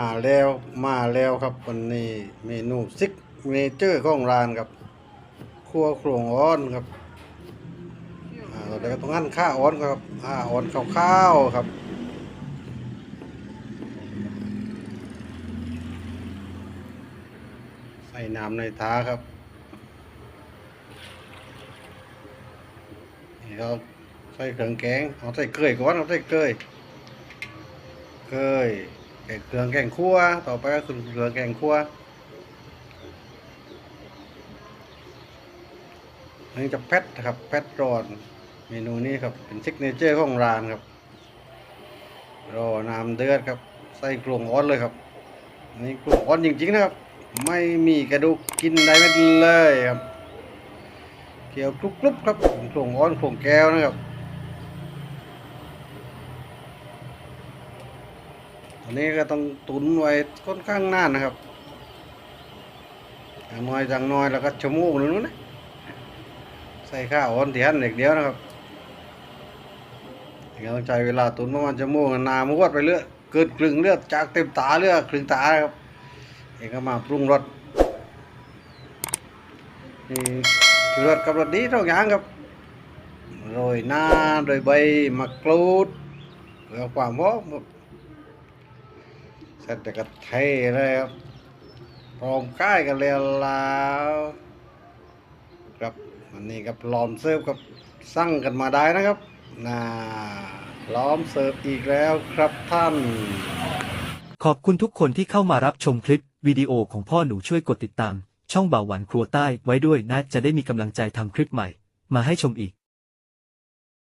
มาแล้วมาแล้วครับวันนี้เมนูซิกเนเจอร์ของร้านครับครัวโครงอ้อนครับอ่าแล้วก็ต้องหั่นข้าวอ้อนครับอ่าอ้อนข้าวๆครับใส่น้ำในท้าครับนี่ก็ใส่เครื่องแกงเอาใส่เกลือก่อนเอาใส่เกลือเกลือ แกงเครื่องแกงคั่วต่อไปก็คือเครื่องแกงคั่วนนี้จะแพทนะครับแพทร้อนเมนูนี้ครับเป็นซิกเนเจอร์ของร้านครับรอน้ำเดือดครับใส่กลวงอ้อนเลยครับนี่กลวงอ้อนจริงๆนะครับ ไม่มีกระดูกกินได้ไม่เลยครับเกี่ยวกรุบกรุบครับโครงอ้อนโครงแก้วนะครับ อันนี้ก็ต้องตุนไว้ค่อนข้างนานนะครับอย่างน้อยจังน้อยแล้วก็ชั่วโมงหนึงนะใส่ข้าวอ้อนที่หั่นเด็กเดียวนะครับอย่างต้องใช้เวลาตุนประมาณชั่วโมงนามวดไปเรื่อยเกิดกลึงเลือดจากเต็มตาเลือดคลึงตาครับเองก็มาปรุงรสนี่คือรสกับรสดีทุกอย่างครับโรยหน้าโดยใบมะกรูดเพื่อความหอม ครับเสร็จแล้วก็เทเลยครับพร้อมค่ายกันแล้วแล้วครับวันนี้ครับล้อมเสิร์ฟครับสั่งกันมาได้นะครับน่าล้อมเสิร์ฟอีกแล้วครับท่าน ขอบคุณทุกคนที่เข้ามารับชมคลิปวิดีโอของพ่อหนูช่วยกดติดตาม ช่องเบาวหวานครัวใต้ไว้ด้วยนะจะได้มีกำลังใจทำคลิปใหม่ มาให้ชมอีก